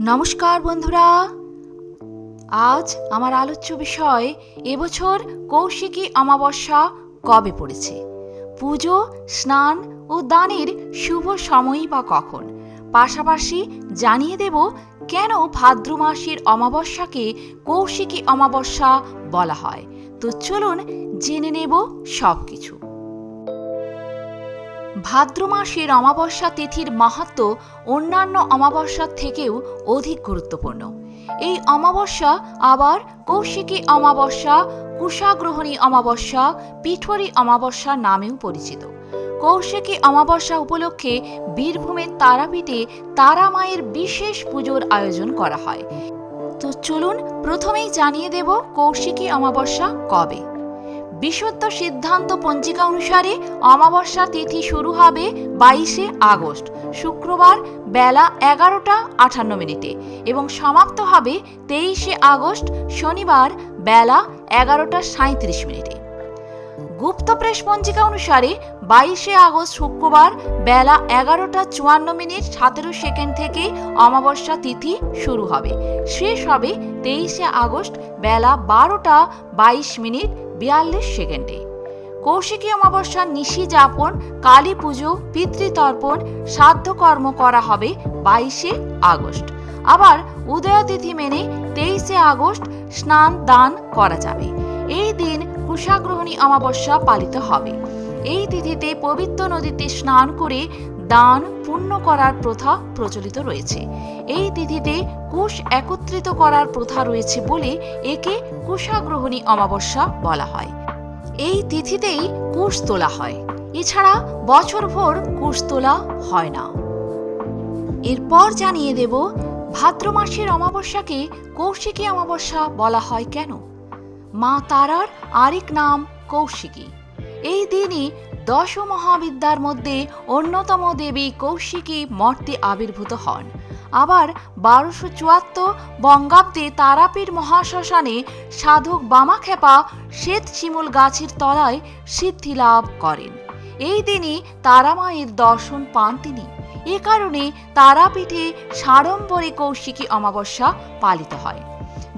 নমস্কার বন্ধুরা। আজ আমার আলোচ্য বিষয়, এবছর কৌশিকী অমাবস্যা কবে পড়েছে? পুজো, স্নান ও দানের শুভ সময়ই বা কখন? পাশাপাশি জানিয়ে দেব, কেন ভাদ্র মাসের অমাবস্যাকে কৌশিকী অমাবস্যা বলা হয়? তো চলুন জেনে নেব সব কিছু ভাদ্র মাসের অমাবস্যা তিথির মাহাত্ম অন্যান্য অমাবস্যার থেকেও অধিক গুরুত্বপূর্ণ। এই অমাবস্যা আবার কৌশিকী অমাবস্যা কুশাগ্রহণী অমাবস্যা, পিঠরি অমাবস্যা নামেও পরিচিত। কৌশিকী অমাবস্যা উপলক্ষে বীরভূমের তারাপীঠে তারা মায়ের বিশেষ পুজোর আয়োজন করা হয়। তো চলুন প্রথমেই জানিয়ে দেব কৌশিকী অমাবস্যা কবে। বিশুদ্ধ সিদ্ধান্ত পঞ্জিকা অনুসারে অমাবস্যা তিথি শুরু হবে বাইশে আগস্ট, শুক্রবার বেলা এগারোটা আঠান্ন মিনিটে এবং সমাপ্ত হবে তেইশে আগস্ট, শনিবার বেলা এগারোটা সাঁত্রিশ মিনিটে। গুপ্ত প্রেস পঞ্জিকা অনুসারে বাইশে আগস্ট শুক্রবার বেলা এগারোটা চুয়ান্ন মিনিট সতেরো সেকেন্ড থেকে অমাবস্যা তিথি শুরু হবে। শেষ হবে তেইশে আগস্ট বেলা বারোটা বাইশ মিনিট বিয়াল্লিশ সেকেন্ডে। কৌশিকী অমাবস্যার নিশি যাপন, কালী পুজো, পিতৃতর্পণ শ্রাদ্ধকর্ম করা হবে বাইশে আগস্ট। আবার উদয়তিথি মেনে তেইশে আগস্ট স্নান দান করা যাবে। এই দিন কুশাগ্রহণী অমাবস্যা পালিত হবে। এই তিথিতে পবিত্র নদীতে স্নান করে দান পূর্ণ করার প্রথা প্রচলিত রয়েছে। এই তিথিতে কুশ একত্রিত করার প্রথা রয়েছে বলে একে কুশাগ্রহণী অমাবস্যা বলা হয়। এই তিথিতেই কুশ তোলা হয়। এছাড়া বছরভর কুশ তোলা হয় না। এরপর জানিয়ে দেব ভাদ্র মাসের অমাবস্যাকে কৌশিকী অমাবস্যা বলা হয় কেন? মা তারার আরেক নাম কৌশিকী। এই দিনই দশ মহাবিদ্যার মধ্যে অন্যতম দেবী কৌশিকী মর্তে আবির্ভূত হন। আবার বারোশো চুয়াত্তর বঙ্গাব্দে তারাপীঠ মহাশ্মশানে সাধক বামাখ্যাপা শ্বেত শিমুল গাছের তলায় সিদ্ধি লাভ করেন। এই দিনই তারামায়ের দর্শন পান তিনি। এ কারণে তারাপীঠে সাড়ম্বরে কৌশিকী অমাবস্যা পালিত হয়।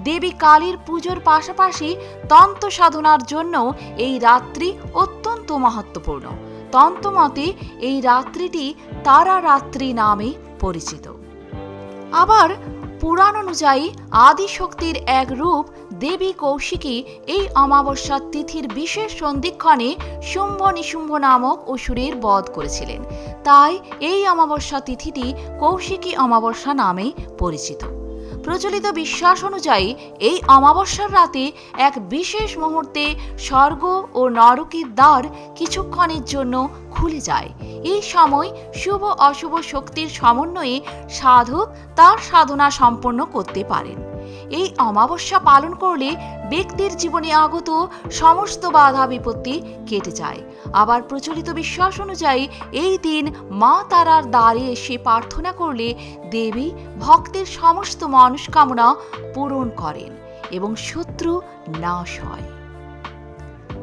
দেবী কালীর পুজোর পাশাপাশি তন্ত্র সাধনার জন্য এই রাত্রি অত্যন্ত মহত্বপূর্ণ তন্ত্রমতে এই রাত্রিটি তারা রাত্রি নামে পরিচিত। আবার পুরাণ অনুযায়ী আদিশক্তির এক রূপ দেবী কৌশিকী এই অমাবস্যার তিথির বিশেষ সন্ধিক্ষণে শুম্ভ নিশুম্ভ নামক অসুরের বধ করেছিলেন। তাই এই অমাবস্যা তিথিটি কৌশিকী অমাবস্যা নামে পরিচিত। প্রচলিত বিশ্বাস অনুযায়ী, এই অমাবস্যার রাতে এক বিশেষ মুহূর্তে স্বর্গ ও নরকের দ্বার কিছুক্ষণের জন্য খুলে যায়। এই সময় শুভ অশুভ শক্তির সমন্বয়ে সাধক তার সাধনা সম্পন্ন করতে পারেন। এই অমাবস্যা পালন করলে ব্যক্তির জীবনে আগত সমস্ত বাধা বিপত্তি কেটে যায়। আবার প্রচলিত বিশ্বাস অনুযায়ী এই দিন মা তারার দ্বারে এসে প্রার্থনা করলে দেবী ভক্তের সমস্ত মনস্কামনা পূরণ করেন এবং শত্রু নাশ হয়।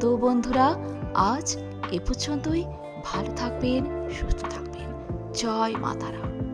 তো বন্ধুরা, আজ এ পর্যন্তই। ভালো থাকবেন, সুস্থ থাকবেন। জয় মা তারা।